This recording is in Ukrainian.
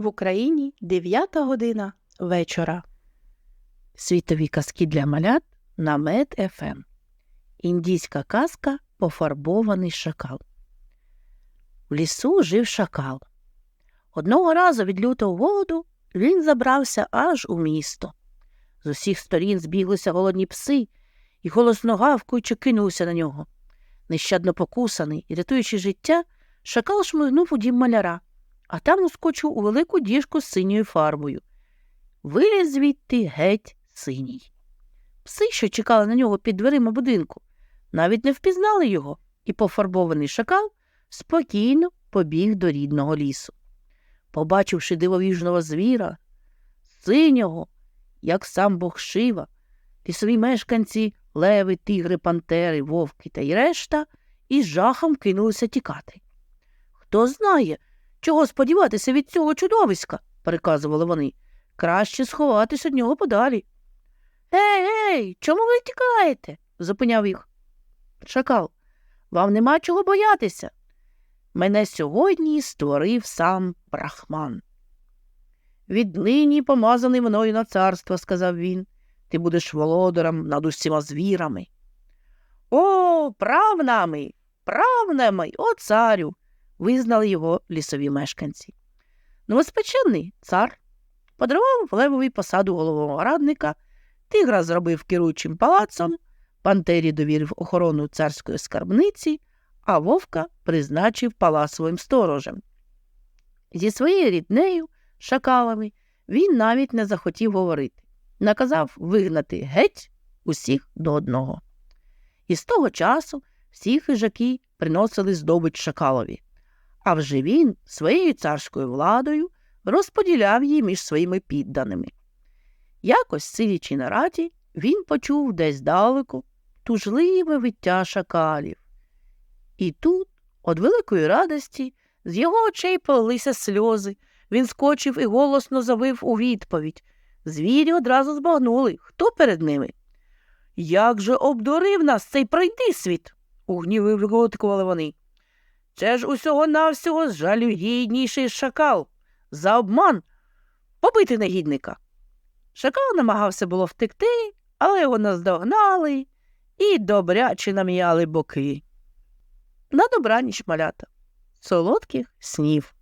В Україні 9 година вечора. Світові казки для малят на Мед ФМ. Індійська казка Пофарбований шакал. В лісу жив шакал. Одного разу від лютого голоду він забрався аж у місто. З усіх сторін збіглися голодні пси і голосно гавкуючи кинулися на нього. Нещадно покусаний і рятуючи життя, шакал шмигнув у дім маляра, а там ускочив у велику діжку з синьою фарбою. Виліз звідти геть синій. Пси, що чекали на нього під дверима будинку, навіть не впізнали його, і пофарбований шакал спокійно побіг до рідного лісу. Побачивши дивовіжного звіра, синього, як сам бог Шива, лісові мешканці, леви, тигри, пантери, вовки та й решта із жахом кинулися тікати. Хто знає, чого сподіватися від цього чудовиська, переказували вони. Краще сховатись від нього подалі. Ей, ей, чому ви тікаєте? зупиняв їх. Шакал, вам нема чого боятися. Мене сьогодні створив сам брахман. Віднині помазаний мною на царство, сказав він, ти будеш володарем над усіма звірами. О, правнами, правнами, о царю, визнали його лісові мешканці. Новоспечений цар подарував левові посаду головного радника, тигра зробив керуючим палацом, пантері довірив охорону царської скарбниці, а вовка призначив паласовим сторожем. Зі своєю ріднею, шакалами, він навіть не захотів говорити, наказав вигнати геть усіх до одного. І з того часу всі хижаки приносили здобич шакалові, а вже він своєю царською владою розподіляв її між своїми підданими. Якось, сидячи на раді, він почув десь далеко тужливе виття шакалів. І тут, від великої радості, з його очей полилися сльози, він скочив і голосно завив у відповідь. Звірі одразу збагнули, хто перед ними. Як же обдурив нас цей пройдисвіт? у гніві вигодкували вони. Це ж усього навсього жалюгідніший шакал. За обман побити негідника. Шакал намагався було втекти, але його наздогнали і добряче нам'яли боки. На добраніч малята, солодких снів.